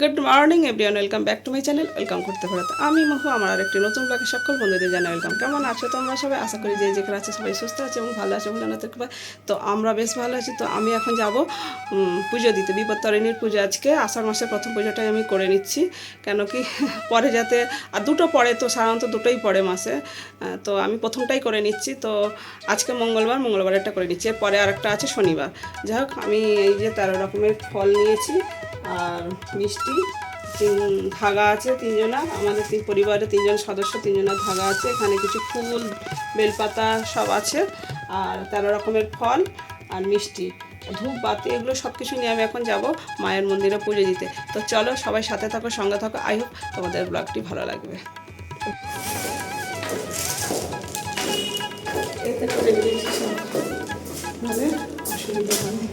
Good morning everyone welcome back to my channel welcome করতে পারত আমি মহু, আমার আর একটি নতুন ব্লগে সকল বন্ধুদের জানাই ওয়েলকাম কেমন আছো তোমরা সবাই? আশা করি যে যেখানে আছে সবাই সুস্থ আছে এবং ভালো আছে বলে না তো আমরা বেশ ভালো আছি। তো আমি এখন যাব পুজো দিতে। বিপত্তারিণীর পুজো আজকে। আষাঢ় মাসের প্রথম পুজোটাই আমি করে নিচ্ছি। কেন কি পরে যাতে, আর দুটো পড়ে তো, সাধারণত দুটোই পড়ে মাসে। তো আমি প্রথমটাই করে নিচ্ছি। তো আজকে মঙ্গলবার মঙ্গলবার একটা করে নিচ্ছি। এরপরে আর একটা আছে শনিবার। যাই হোক, আমি এই যে তেরো রকমের ফল নিয়েছি। আর মিষ্টি, তিন ধাগা আছে তিনজনা, আমাদের তিন পরিবারের তিনজন সদস্য, তিনজনা ধাগা আছে, এখানে কিছু ফুল, বেলপাতা সব আছে, আর তেরো রকমের ফল আর মিষ্টি। ধূপ, বাতি, এগুলো সব কিছু নিয়ে আমি এখন যাব মায়ের মন্দিরে পুজো দিতে। তো চলো সবাই সাথে থাকো, সঙ্গে থাকো, আই হোপ তোমাদের ব্লগটি ভালো লাগবে। অসুবিধা হয়নি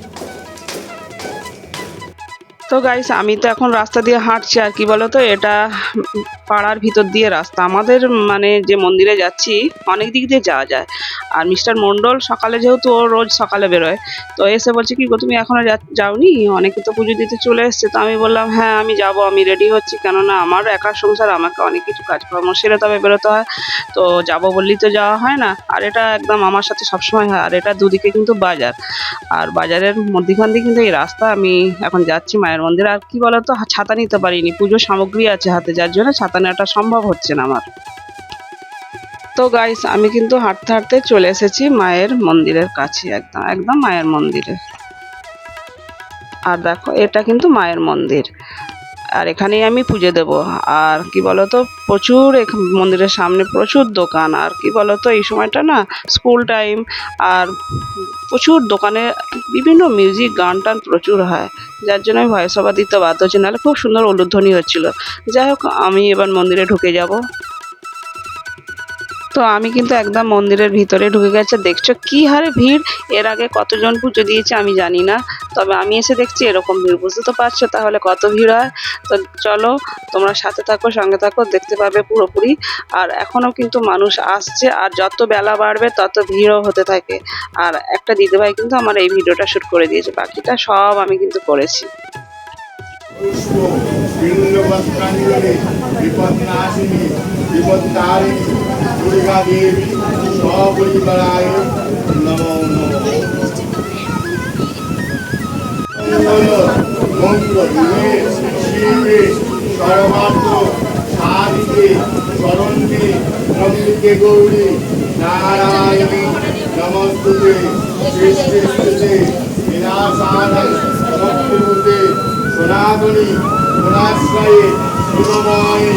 তো গাইস আমি তো এখন রাস্তা দিয়ে হাঁটছি আর কি বলতো? এটা পাড়ার ভিতর দিয়ে রাস্তা। আমাদের মানে যে মন্দিরে যাচ্ছি, অনেক দিক দিয়ে যাওয়া যায়। আর মিস্টার মণ্ডল সকালে যেহেতু ও রোজ সকালে বেরোয়, তো এসে বলছে কি গো, তুমি এখনও যাওনি? অনেকে তো পুজো দিতে চলে এসছে। তো আমি বললাম হ্যাঁ আমি যাব। আমি রেডি হচ্ছি। কেননা আমার একার সংসার, আমাকে অনেক কিছু কাজকর্ম সেরে তবে বেরোতে হয়। তো যাব বললেই তো যাওয়া হয় না। আর এটা একদম আমার সাথে সবসময় হয়। আর এটা দুদিকে কিন্তু বাজার। আর বাজারের মধ্যিখান দিয়ে কিন্তু এই রাস্তা আমি এখন যাচ্ছি মায়ের মন্দিরে আর কি বলতো ছাতা নিতে পারিনি। পুজোর সামগ্রী আছে হাতে, যার জন্য ছাতা নেওয়াটা সম্ভব হচ্ছে না আমার। তো গাইস আমি কিন্তু হাঁটতে হাঁটতে চলে এসেছি মায়ের মন্দিরের কাছে, একদম একদম মায়ের মন্দিরে। আর দেখো, এটা কিন্তু মায়ের মন্দির। আর এখানেই আমি পুজো দেব। আর কি বলতো, প্রচুর মন্দিরের সামনে প্রচুর দোকান। আর কি বলতো, এই সময়টা না স্কুল টাইম আর প্রচুর দোকানে বিভিন্ন মিউজিক গান টান প্রচুর হয়। যার জন্য আমি ভয়েস ওভার দিতে বাধ্য হচ্ছি। নাহলে খুব সুন্দর উলুধ্বনি হচ্ছিল। যাই হোক, আমি এবার মন্দিরে ঢুকে যাব। তো আমি কিন্তু একদম মন্দিরের ভিতরে ঢুকে গেছে। দেখছ কি হারে ভিড়? এর আগে কতজন পুজো দিয়েছে আমি জানি না। তবে আমি এসে দেখছি এরকম ভিড়, বুঝতে তো পারছ তাহলে কত ভিড় হয়? তো চলো, তোমরা সাথে থাকো, সঙ্গে থাকো, দেখতে পাবে পুরোপুরি। আর এখনও কিন্তু মানুষ আসছে, আর যত বেলা বাড়বে, তত ভিড়ও হতে থাকে। আর একটা দিদিভাই কিন্তু আমার এই ভিডিওটা শুট করে দিয়েছে, বাকিটা সব আমি কিন্তু করেছি। পুষ্প বিল্লবস্ত্রাঞ্জলি বিপন্নাশিনী বিপত্তারিণী দুর্গা দেবী সপরিবারায় নমো মঙ্গল শিবে সর্বার্থ সাধিকে শরণ্যে নন্দিকে গৌরী, নারায়ণী নমস্তুতে সৃষ্টিস্তুতে বিনাশানায় সমস্তুতে সনাতনী গুণাশ্রয়ে গুণময়ে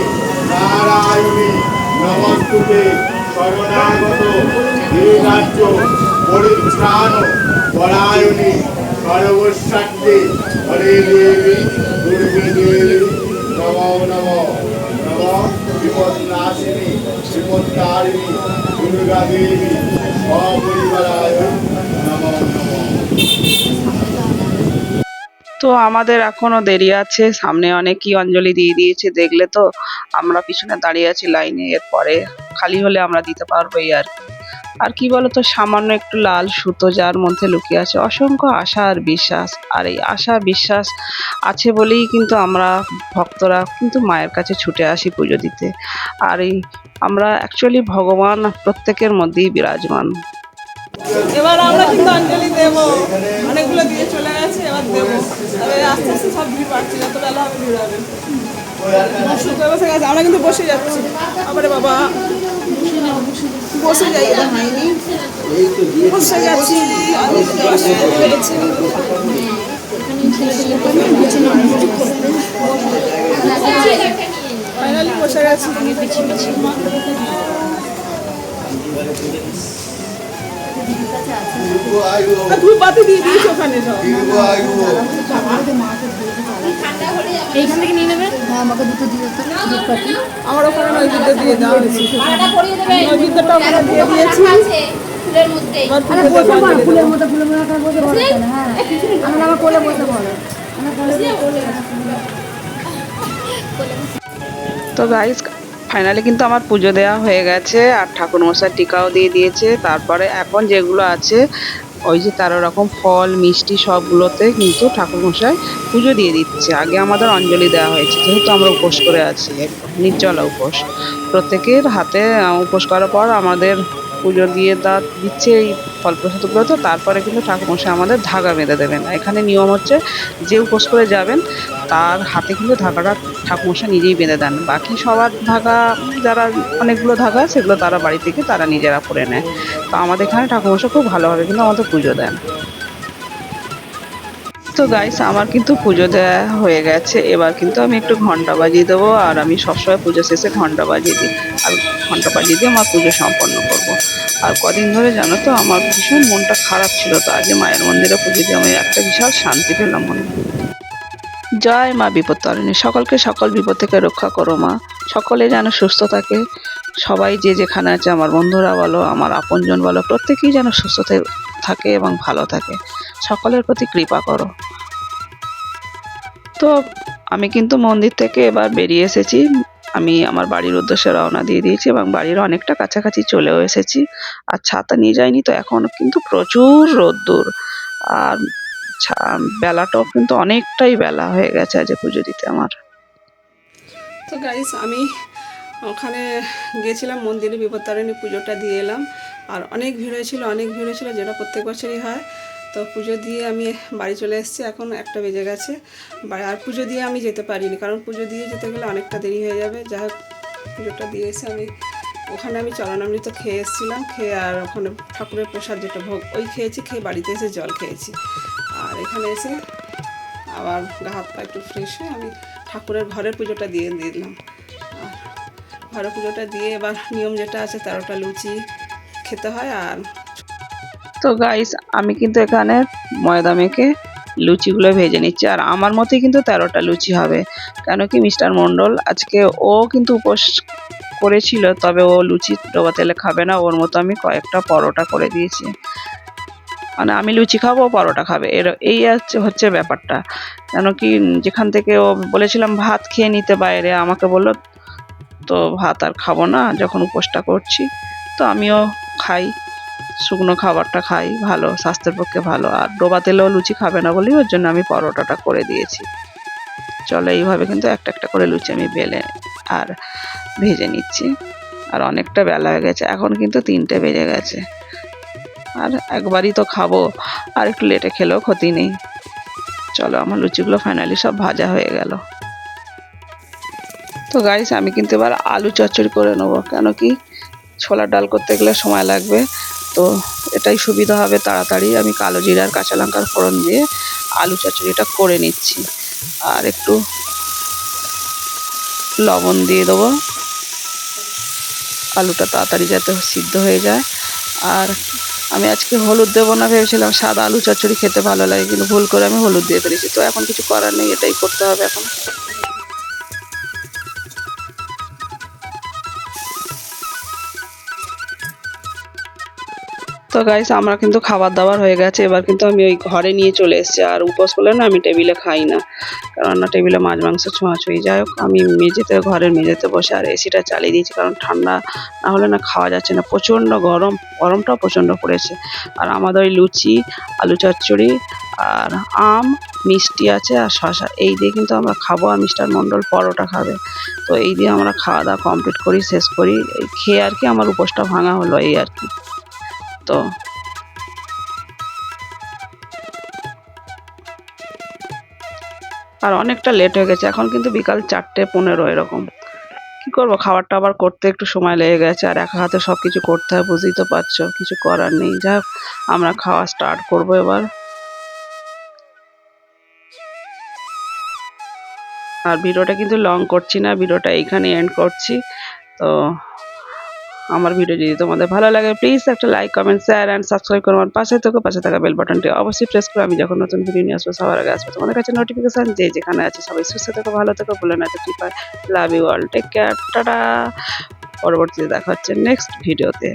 নারায়ণী নমস্তুতে শরণাগত রাজ্য পরিত্রাণ পরায়ণী সর্বসাক্ষে হরে দেবী, দুর্গে দেবী। নম নম নম। বিপদনাশিনী বিপত্তারিণী দুর্গা দেবী সপরিবারায় নম নম তো আমাদের এখনও দেরি আছে। সামনে অনেকই অঞ্জলি দিয়ে দিয়েছে, দেখলে তো আমরা পিছনে দাঁড়িয়ে আছি লাইনে। এরপরে খালি হলে আমরা দিতে পারব আর। আর কি বলতো, সামান্য একটু লাল সুতো যার মধ্যে লুকিয়ে আছে। অসংখ্য আশা আর বিশ্বাস। আর এই আশা, বিশ্বাস আছে বলেই কিন্তু আমরা ভক্তরা কিন্তু মায়ের কাছে ছুটে আসি পুজো দিতে। আর এই আমরা অ্যাকচুয়ালি ভগবান প্রত্যেকের মধ্যেই বিরাজমান। এবার আমরা কিন্তু অঞ্জলি দেবো। অনেকগুলো দিয়ে চলে গেছে, এবার দেবো। তবে আস্তে আস্তে সব ভিড় বাড়ছে যত বেলা হবে ভিড় হবে বসে গেছে। আমরা কিন্তু বসে যাচ্ছি। আমারে বাবা, বসে যাই হয়নি। বসে যাচ্ছি। ফাইনালি বসে গেছি। আর ধূপ বাতি দিয়ে দিয়েছি ওখানে সব। এইখান থেকে নিয়ে নেবে? হ্যাঁ আমাকে দুটো দিয়ে আমার ওখানে নৈবেদ্য দিয়ে দেওয়া হয়েছে নৈবেদ্যটা দিয়েছি। ফুলের মধ্যে। ফুলের মধ্যে ফুলের মধ্যে বসে পড়ো হ্যাঁ। আমার আমার কোলে বসে পড়ো। আমার কোলে কোলে তো গাইস ফাইনালি কিন্তু আমার পুজো দেওয়া হয়ে গেছে আর ঠাকুর মশাই টিকাও দিয়ে দিয়েছে। তারপরে এখন যেগুলো আছে, ওই যে তেরো রকম ফল, মিষ্টি সবগুলোতে কিন্তু ঠাকুরমশাই পুজো দিয়ে দিচ্ছে। আগে আমাদের অঞ্জলি দেওয়া হয়েছে, যেহেতু আমরা উপোস করে আছি নির্জলা উপোস। প্রত্যেকের হাতে উপোস করার পর আমাদের পুজো দিয়ে তা দিচ্ছে এই ফল প্রসাদগুলো তো তারপরে কিন্তু ঠাকুরমশাই আমাদের ধাগা বেঁধে দেবেন। এখানে নিয়ম হচ্ছে, যে উপোস করে যাবেন, তার হাতে কিন্তু ধাগাটা ঠাকুরমশাই নিজেই বেঁধে দেন। বাকি সবার ধাগা, যারা অনেকগুলো ধাগা সেগুলো তারা বাড়ি থেকে তারা নিজেরা পরে নেয়। তো আমাদের এখানে ঠাকুরমশাই খুব ভালোভাবে কিন্তু আমাদের পুজো দেন। তো গাইস আমার কিন্তু পুজো দেওয়া হয়ে গেছে। এবার কিন্তু আমি একটু ঘণ্টা বাজিয়ে দেবো, আর আমি সবসময় পুজো শেষে ঘণ্টা বাজিয়ে দিই। ঘণ্টা বাজিয়ে দিয়ে আমার পুজো সম্পন্ন করব। আর কদিন ধরে জানো তো, আমার ভীষণ মনটা খারাপ ছিল তো, আজকে মায়ের মন্দিরে পুজো দিয়ে আমি একটা বিশাল শান্তি পেলাম মনে জয় মা বিপদ তারিণী সকলকে সকল বিপদ থেকে রক্ষা করো মা। সকলে যেন সুস্থ থাকে, সবাই যে যেখানে আছে, আমার বন্ধুরা বলো, আমার আপনজন বলো, প্রত্যেকেই যেন সুস্থ থাকে এবং ভালো থাকে। সকলের প্রতি কৃপা করো। তো আমি কিন্তু মন্দির থেকে এবার বেরিয়ে এসেছি। আমি আমার বাড়ির উদ্দেশ্যে রওনা দিয়ে দিয়েছি এবং বাড়ির অনেকটা কাছাকাছি চলেও এসেছি। আর ছাতা নিয়ে যাইনি তো, এখন কিন্তু প্রচুর রোদ্দুর। আর বেলাটাও কিন্তু অনেকটাই বেলা হয়ে গেছে আজ পুজো দিতে আমার। তো গাইস আমি ওখানে গিয়েছিলাম মন্দিরে বিপত্তারিণী পুজোটা দিয়ে এলাম। আর অনেক ভিড় হয়েছিল, অনেক ভিড় হয়েছিল, যেটা প্রত্যেক বছরই হয়। তো পুজো দিয়ে আমি বাড়ি চলে এসেছি, এখন একটা বেজে গেছে। আর পুজো দিয়ে আমি যেতে পারিনি, কারণ পুজো দিয়ে যেতে গেলে অনেকটা দেরি হয়ে যাবে। যাই হোক, পুজোটা দিয়ে এসে আমি ওখানে আমি চরণামৃত খেয়ে এসেছিলাম, খেয়ে আর ওখানে ঠাকুরের প্রসাদ যেটা ভোগ, ওই খেয়েছি, খেয়ে বাড়িতে এসে জল খেয়েছি। আর এখানে এসে আবার গা হাত পা একটু ফ্রেশ হয়ে আমি ঠাকুরের ঘরের পুজোটা দিয়ে দিয়ে দিলাম। আর ঘরের পুজোটা দিয়ে এবার নিয়ম যেটা আছে, তেরোটা লুচি খেতে হয় আর তো গাইস আমি কিন্তু এখানে ময়দা মেখে লুচিগুলো ভেজে নিচ্ছি। আর আমার মতেই কিন্তু তেরোটা লুচি হবে। কেন কি মিস্টার মণ্ডল, আজকে ও কিন্তু উপোস করেছিল, তবে ও লুচি ডোবা তেলে খাবে না। ওর মতো আমি কয়েকটা পরোটা করে দিয়েছি। মানে আমি লুচি খাব পরোটা খাবে। এর, এই হচ্ছে ব্যাপারটা। কেন কি যেখান থেকে ও বলেছিলাম ভাত খেয়ে নিতে বাইরে, আমাকে বলল, তো ভাত আর খাব না, যখন উপোসটা করছি। তো আমিও খাই। শুকনো খাবারটা খাই, ভালো, স্বাস্থ্যের পক্ষে ভালো। আর ডোবা তেলেও লুচি খাবে না বলেই ওর জন্য আমি পরোটাটা করে দিয়েছি। চলো, এইভাবে কিন্তু একটা একটা করে লুচি আমি বেলে আর ভেজে নিচ্ছি। আর অনেকটা বেলা হয়ে গেছে, এখন কিন্তু তিনটে বেজে গেছে। আর একবারই তো খাব, আর একটু লেটে খেলেও ক্ষতি নেই। চলো, আমার লুচিগুলো ফাইনালি সব ভাজা হয়ে গেল। তো গাইস আমি কিন্তু এবার আলু চচ্চড়ি করে নেব, কেন কি ছোলার ডাল করতে গেলে সময় লাগবে। তো এটাই সুবিধা হবে তাড়াতাড়ি। আমি কালো জিরা আর কাঁচা লঙ্কার ফোড়ন দিয়ে আলু চচ্চড়িটা করে নিচ্ছি। আর একটু লবণ দিয়ে দেবো। আলুটা তাড়াতাড়ি যাতে সিদ্ধ হয়ে যায়। আর আমি আজকে হলুদ দেবো না, ভেবেছিলাম সাদা আলু চচ্চড়ি খেতে ভালো লাগে, কিন্তু ভুল করে আমি হলুদ দিয়ে ফেলেছি। তো এখন কিছু করার নেই, এটাই করতে হবে এখন। তো গাইস আমরা কিন্তু খাবার দাবার হয়ে গেছে। এবার কিন্তু আমি ওই ঘরে নিয়ে চলে এসেছি। আর উপোস করলে না, আমি টেবিলে খাই না। কারণ না টেবিলে মাছ, মাংস ছোঁয়াছুঁই যাই হোক, আমি মেঝেতে, ঘরের মেঝেতে বসে আর এসিটা চালিয়ে দিয়েছি। কারণ ঠান্ডা না হলে না খাওয়া যাচ্ছে না। প্রচণ্ড গরম, গরমটাও প্রচণ্ড পড়েছে। আর আমাদের ওই লুচি, আলু চচ্চড়ি আর আম মিষ্টি আছে আর শশা এই দিয়ে কিন্তু আমরা খাব আর মিস্টার মণ্ডল পরোটা খাবে। তো এই দিয়ে আমরা খাওয়া দাওয়া কমপ্লিট করি, শেষ করি। খেয়ে আর কি আমার উপোসটা ভাঙা হলো, এই আর কি। তো। আর অনেকটা লেট হয়ে গেছে, এখন কিন্তু বিকাল চারটে পনেরো এরকম। কি করব, খাবারটা আবার করতে একটু সময় লেগে গেছে, আর একা হাতে সব কিছু করতে হয়, বুঝতেই তো পারছ, কিছু করার নেই। যাক আমরা খাওয়া স্টার্ট করব এবার। আর ভিডিওটা কিন্তু লং করছি না, ভিডিওটা এইখানে এন্ড করছি। তো আমার ভিডিও যদি তোমাদের ভালো লাগে প্লিজ একটা like comment share and subscribe করো। আমার পাশে থেকে পাশে থাকা বেল বাটনটি অবশ্যই প্রেস করো। আমি যখন নতুন ভিডিও নিয়ে আসব, সবার আগে আসব। তোমাদের কাছে নোটিফিকেশান যে যেখানে আছে, সবাই সুস্থ থেকো, ভালো থেকো, বলে না তো কৃপা love you all take care tata. পরবর্তীতে দেখা হচ্ছে নেক্সট ভিডিওতে